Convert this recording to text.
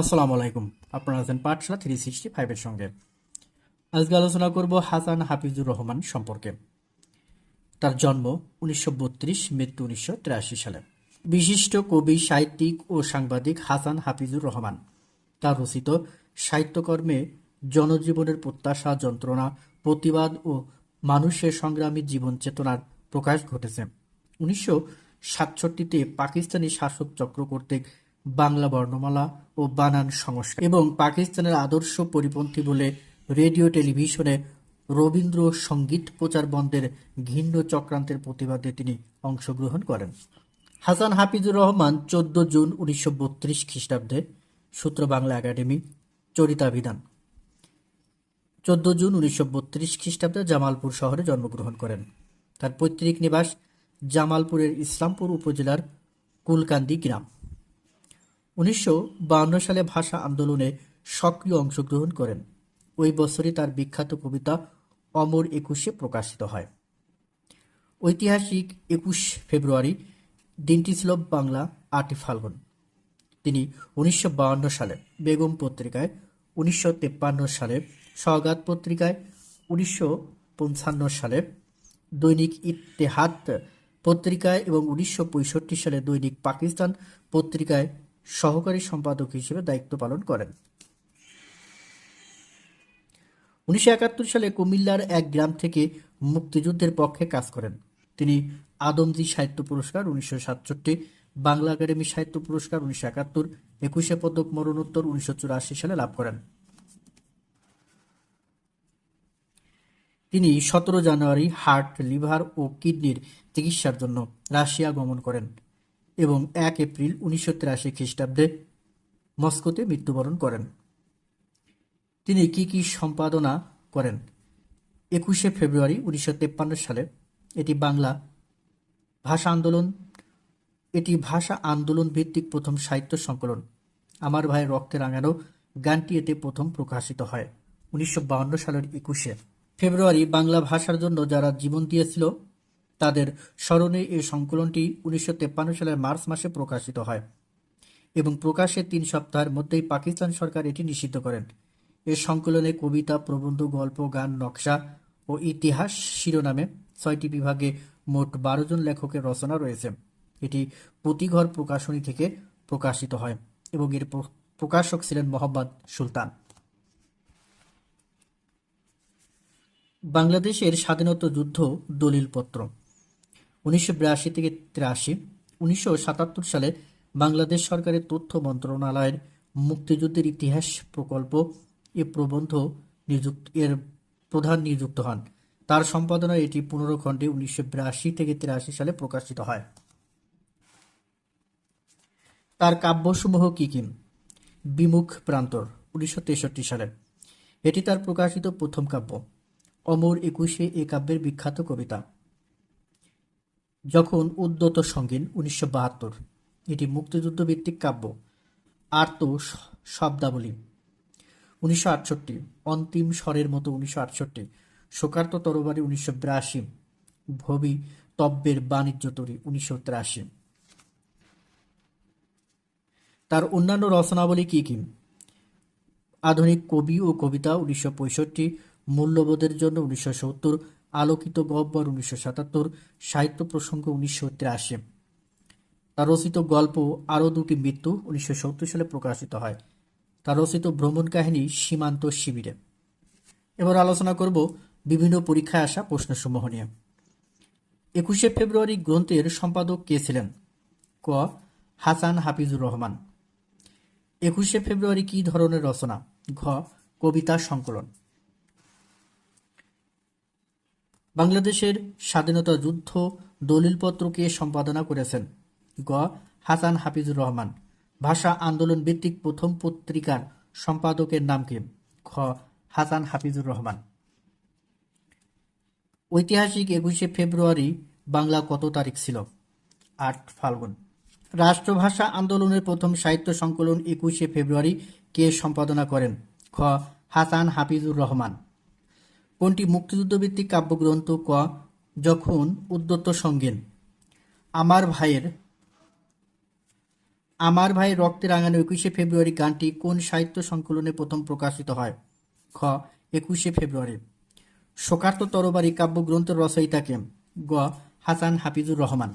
আসসালামু আলাইকুম। আপনারা আছেন পাঠশালা থ্রি সিক্সটি ফাইভের সঙ্গে। আজকে আলোচনা করব হাসান হাফিজুর রহমান সম্পর্কে। তার জন্ম উনিশশো বত্রিশ, মৃত্যু উনিশশো তিরাশি সালে। বিশিষ্ট কবি, সাহিত্যিক ও সাংবাদিক হাসান হাফিজুর রহমান। তার রচিত সাহিত্যকর্মে জনজীবনের প্রত্যাশা, যন্ত্রণা, প্রতিবাদ ও মানুষের সংগ্রামী জীবন চেতনার প্রকাশ ঘটেছে। উনিশশো সাতষট্টিতে পাকিস্তানি শাসক চক্র কর্তৃক বাংলা বর্ণমালা ও বানান সংস্কার এবং পাকিস্তানের আদর্শ পরিপন্থী বলে রেডিও টেলিভিশনে রবীন্দ্র সংগীত প্রচার বন্ধের ঘিন্ন চক্রান্তের প্রতিবাদে তিনি অংশগ্রহণ করেন। হাসান হাফিজুর রহমান চোদ্দ জুন উনিশশো বত্রিশ খ্রিস্টাব্দে সূত্র বাংলা একাডেমি চরিতাভিধান চোদ্দ জুন উনিশশো বত্রিশ খ্রিস্টাব্দে জামালপুর শহরে জন্মগ্রহণ করেন। তার পৈতৃক নিবাস জামালপুরের ইসলামপুর উপজেলার কুলকান্দি গ্রাম। উনিশশো সালে ভাষা আন্দোলনে সক্রিয় অংশগ্রহণ করেন। ওই বছরই তার বিখ্যাত কবিতা অমর একুশে প্রকাশিত হয়। ঐতিহাসিক একুশ ফেব্রুয়ারি, দিনটি ছিল বাংলা আটই ফাল্গুন। তিনি উনিশশো সালে বেগম পত্রিকায়, উনিশশো সালে সওগাত পত্রিকায়, উনিশশো পঞ্চান্ন সালে দৈনিক ইত্তেহাদ পত্রিকায় এবং উনিশশো পঁয়ষট্টি সালে দৈনিক পাকিস্তান পত্রিকায় সহকারী সম্পাদক হিসেবে দায়িত্ব পালন করেন। উনিশশো একাত্তর সালে কুমিল্লার এক গ্রাম থেকে মুক্তিযুদ্ধের পক্ষে কাজ করেন। তিনি আদমজি সাহিত্য পুরস্কার উনিশশো সাতষট্টি, বাংলা একাডেমি সাহিত্য পুরস্কার উনিশশো একাত্তর, একুশে পদক মরণোত্তর উনিশশো চুরাশি সালে লাভ করেন। তিনি সতেরো জানুয়ারি হার্ট, লিভার ও কিডনির চিকিৎসার জন্য রাশিয়া গমন করেন। এবং এক এপ্রিল উনিশশো তিরাশি খ্রিস্টাব্দে মস্কোতে মৃত্যুবরণ করেন। তিনি কি কি সম্পাদনা করেন? একুশে ফেব্রুয়ারি উনিশশো তেপ্পান্ন সালে এটি বাংলা ভাষা আন্দোলন, এটি ভাষা আন্দোলন ভিত্তিক প্রথম সাহিত্য সংকলন। আমার ভাইয়ের রক্তে রাঙানো গানটি এতে প্রথম প্রকাশিত হয়, উনিশশো সালের একুশে। ফেব্রুয়ারি বাংলা ভাষার জন্য যারা জীবন দিয়েছিল তাদের স্মরণে এই সংকলনটি উনিশশো সালের মার্চ মাসে প্রকাশিত হয় এবং প্রকাশের তিন সপ্তাহের মধ্যেই পাকিস্তান সরকার এটি নিষিদ্ধ করেন। এ সংকলনে কবিতা, প্রবন্ধ, গল্প, গান, নকশা ও ইতিহাস শিরোনামে ছয়টি বিভাগে মোট বারো জন লেখকের রচনা রয়েছে। এটি প্রতিঘর প্রকাশনী থেকে প্রকাশিত হয় এবং এর প্রকাশক ছিলেন মোহাম্মদ সুলতান। বাংলাদেশের স্বাধীনতা যুদ্ধ দলিলপত্র। উনিশশো বিরাশি থেকে তিরাশি, উনিশশো সালে বাংলাদেশ সরকারের তথ্য মন্ত্রণালয়ের মুক্তিযুদ্ধের ইতিহাস প্রকল্প এ প্রবন্ধ নিযুক্ত, এর প্রধান নিযুক্ত হন। তার সম্পাদনায় এটি পনেরো খণ্ডে উনিশশো বিরাশি থেকে তিরাশি সালে প্রকাশিত হয়। তার কাব্যসমূহ কি কি? বিমুখ প্রান্তর, উনিশশো তেষট্টি সালে। এটি তার প্রকাশিত প্রথম কাব্য। অমর একুশে এ কাব্যের বিখ্যাত কবিতা। যখন উদ্যত সঙ্গীন, উনিশশো বাহাত্তর। এটি মুক্তিযুদ্ধ ভিত্তিক কাব্য। আর্ত শব্দাবলী। উনিশশো আটষট্টি। অন্তিম স্বরের মতো উনিশশো আটষট্টি। শোকার্ত তরবারি উনিশশো বিরাশি। ভবি তব্যের বাণিজ্য তরী উনিশশো তিরাশি। তার অন্যান্য রচনাবলী কি কি? আধুনিক কবি ও কবিতা উনিশশো পঁয়ষট্টি। মূল্যবোধের জন্য উনিশশো সত্তর। আলোকিত গব্বর উনিশশো সাতাত্তর, সাহিত্য প্রসঙ্গ উনিশশো তিরাশি। তার রচিত গল্প আরও দুটি মৃত্যু উনিশশো সত্তর সালে প্রকাশিত হয়। তার রচিত ভ্রমণ কাহিনী সীমান্ত শিবিরে। এবার আলোচনা করব বিভিন্ন পরীক্ষায় আসা প্রশ্নসমূহ নিয়ে। একুশে ফেব্রুয়ারি গ্রন্থের সম্পাদক কে ছিলেন? ক. হাসান হাফিজুর রহমান। একুশে ফেব্রুয়ারি কী ধরনের রচনা? ঘ. কবিতা সংকলন। বাংলাদেশের স্বাধীনতা যুদ্ধ দলিলপত্রকে সম্পাদনা করেছেন গ. হাসান হাফিজুর রহমান। ভাষা আন্দোলন ভিত্তিক প্রথম পত্রিকার সম্পাদকের নাম কি? খ হাসান হাফিজুর রহমান। ঐতিহাসিক একুশে ফেব্রুয়ারি বাংলা কত তারিখ ছিল? আট, ফাল্গুন। রাষ্ট্রভাষা আন্দোলনের প্রথম সাহিত্য সংকলন একুশে ফেব্রুয়ারি কে সম্পাদনা করেন খ. হাসান হাফিজুর রহমান। কোনটি মুক্তিযুদ্ধভিত্তিক কাব্যগ্রন্থ ক? যখন উদ্যত সঙ্গেন। আমার ভাইয়ের, আমার ভাই রক্তে রাঙানো একুশে ফেব্রুয়ারি গানটি কোন সাহিত্য সংকলনে প্রথম প্রকাশিত হয়? খ, একুশে ফেব্রুয়ারি। শোকার্ত তরবারি কাব্যগ্রন্থের রচয়িতাকে গ, হাসান হাফিজুর রহমান।